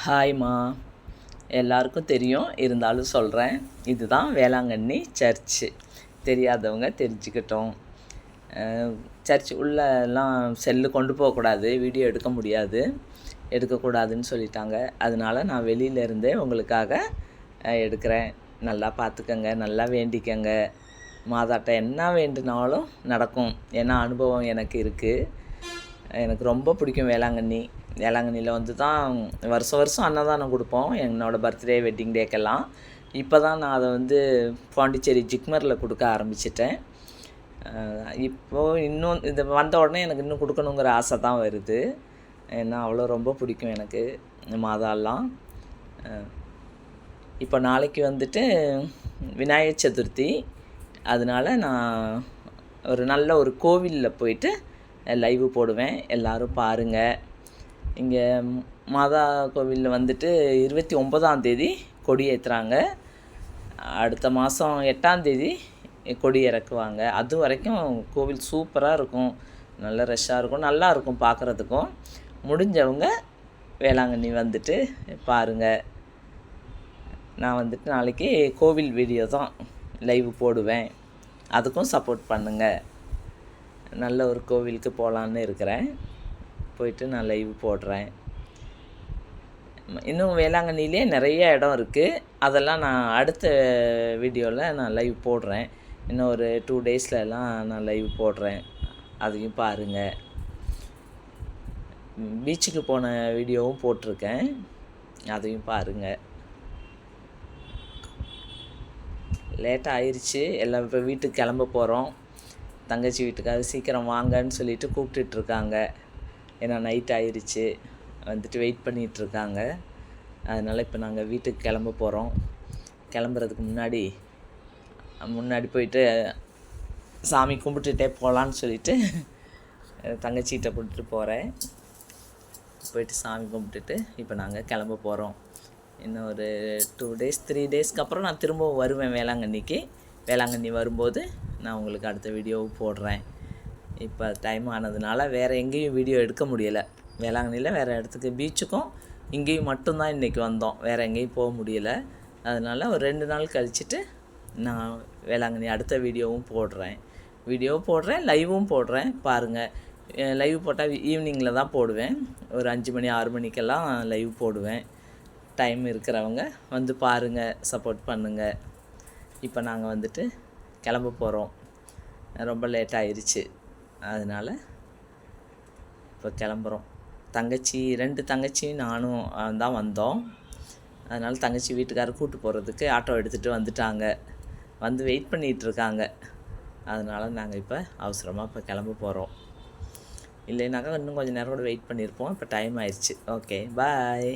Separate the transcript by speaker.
Speaker 1: ஹாய்மா எல்லாருக்கும் தெரியும். இருந்தாலும் சொல்கிறேன் இதுதான் வேளாங்கண்ணி சர்ச்சு. தெரியாதவங்க தெரிஞ்சுக்கிட்டோம். சர்ச் உள்ளெல்லாம் செல்லு கொண்டு போகக்கூடாது. வீடியோ எடுக்க முடியாது. எடுக்கக்கூடாதுன்னு சொல்லிட்டாங்க. அதனால நான் வெளியில இருந்தே உங்களுக்காக எடுக்கிறேன். நல்லா பார்த்துக்கங்க. நல்லா வேண்டிக்கங்க. மாதாட்ட என்ன வேண்டுனாலும் நடக்கும். ஏன்னா அனுபவம் எனக்கு இருக்குது எனக்கு ரொம்ப பிடிக்கும் வேளாங்கண்ணி. வேளாங்கண்ணியில் வந்து தான் வருஷம் வருஷம் அன்னதானம் கொடுப்போம். என்னோடய பர்த்டே வெட்டிங் டேக்கெல்லாம் இப்போ தான் நான் அதை வந்து பாண்டிச்சேரி ஜிக்மரில் கொடுக்க ஆரம்பிச்சிட்டேன். இப்போது இன்னும் இது வந்த உடனே எனக்கு இன்னும் கொடுக்கணுங்கிற ஆசை தான் வருது. ஏன்னா அவ்வளோ ரொம்ப பிடிக்கும் எனக்கு மாதாலாம். இப்போ நாளைக்கு வந்துட்டு விநாயகர் சதுர்த்தி. அதனால நான் ஒரு நல்ல ஒரு கோவிலில் போயிட்டு லைவ் போடுவேன். எல்லோரும் பாருங்கள் இங்கே மாதா கோவிலில் வந்துட்டு இருபத்தி ஒன்பதாம் தேதி கொடி ஏற்றுறாங்க அடுத்த மாதம் எட்டாம் தேதி கொடி இறக்குவாங்க. அது வரைக்கும் கோவில் சூப்பராக இருக்கும். நல்ல ரஷ்ஷாக இருக்கும். நல்லா இருக்கும் பார்க்குறதுக்கும் முடிஞ்சவங்க வேளாங்கண்ணி வந்துட்டு பாருங்கள் நான் வந்துட்டு நாளைக்கு கோவில் வீடியோ தான் லைவ் போடுவேன். அதுக்கும் சப்போர்ட் பண்ணுங்கள் நல்ல ஒரு கோவிலுக்கு போகலான்னு இருக்கிறேன். போயிட்டு நான் லைவ் போடுறேன். இன்னும் வேளாங்கண்ணிலே நிறைய இடம் இருக்குது அதெல்லாம் நான் அடுத்த வீடியோவில் நான் லைவ் போடுறேன். இன்னும் ஒரு டூ டேஸ்லலாம் நான் லைவ் போடுறேன். அதையும் பாருங்கள் பீச்சுக்கு போன வீடியோவும் போட்டிருக்கேன். அதையும் பாருங்கள் லேட்டாக ஆயிடுச்சு எல்லாம் இப்போ வீட்டுக்கு கிளம்ப போகிறோம் தங்கச்சி வீட்டுக்காக சீக்கிரம் வாங்கன்னு சொல்லிட்டு கூப்பிட்டுட்ருக்காங்க ஏன்னா நைட் ஆயிடுச்சு வந்துட்டு வெயிட் பண்ணிகிட்ருக்காங்க அதனால் இப்போ நாங்கள் வீட்டுக்கு கிளம்ப போகிறோம் கிளம்புறதுக்கு முன்னாடி முன்னாடி போயிட்டு சாமி கும்பிட்டுட்டே போகலான்னு சொல்லிட்டு தங்கச்சிகிட்ட கொடுத்துட்டு போகிறேன் போயிட்டு சாமி கும்பிட்டுட்டு இப்போ நாங்கள் கிளம்ப போகிறோம் இன்னும் ஒரு டூ டேஸ் த்ரீ டேஸ்க்கு அப்புறம் நான் திரும்பவும் வருவேன் வேளாங்கண்ணிக்கு. வேளாங்கண்ணி வரும்போது நான் உங்களுக்கு அடுத்த வீடியோவும் போடுறேன். இப்போ டைம் ஆனதுனால வேறு எங்கேயும் வீடியோ எடுக்க முடியலை. வேளாங்கண்ணியில் வேறு இடத்துக்கு பீச்சுக்கும் இங்கேயும் மட்டும்தான் இன்றைக்கி வந்தோம். வேறு எங்கேயும் போக முடியலை. அதனால் ஒரு ரெண்டு நாள் கழிச்சிட்டு நான் வேளாங்கண்ணி அடுத்த வீடியோவும் போடுறேன். வீடியோ போடுறேன் லைவும் போடுறேன். பாருங்கள் லைவ் போட்டால் ஈவினிங்கில் தான் போடுவேன். ஒரு அஞ்சு மணி ஆறு மணிக்கெல்லாம் லைவ் போடுவேன். டைம் இருக்கிறவங்க வந்து பாருங்கள் சப்போர்ட் பண்ணுங்கள் இப்போ நாங்கள் வந்துட்டு கிளம்ப போகிறோம் ரொம்ப லேட் ஆயிடுச்சு அதனால் இப்போ கிளம்புறோம். தங்கச்சி ரெண்டு தங்கச்சியும் நானும் தான் வந்தோம். அதனால் தங்கச்சி வீட்டுக்காரர் கூட்டு போகிறதுக்கு ஆட்டோ எடுத்துகிட்டு வந்துட்டாங்க. வந்து வெயிட் பண்ணிகிட்ருக்காங்க அதனால் நாங்கள் இப்போ அவசரமாக இப்போ கிளம்ப போகிறோம் இல்லைனாக்கா இன்னும் கொஞ்சம் நேரம் கூட வெயிட் பண்ணியிருப்போம் இப்போ டைம் ஆயிடுச்சு ஓகே பாய்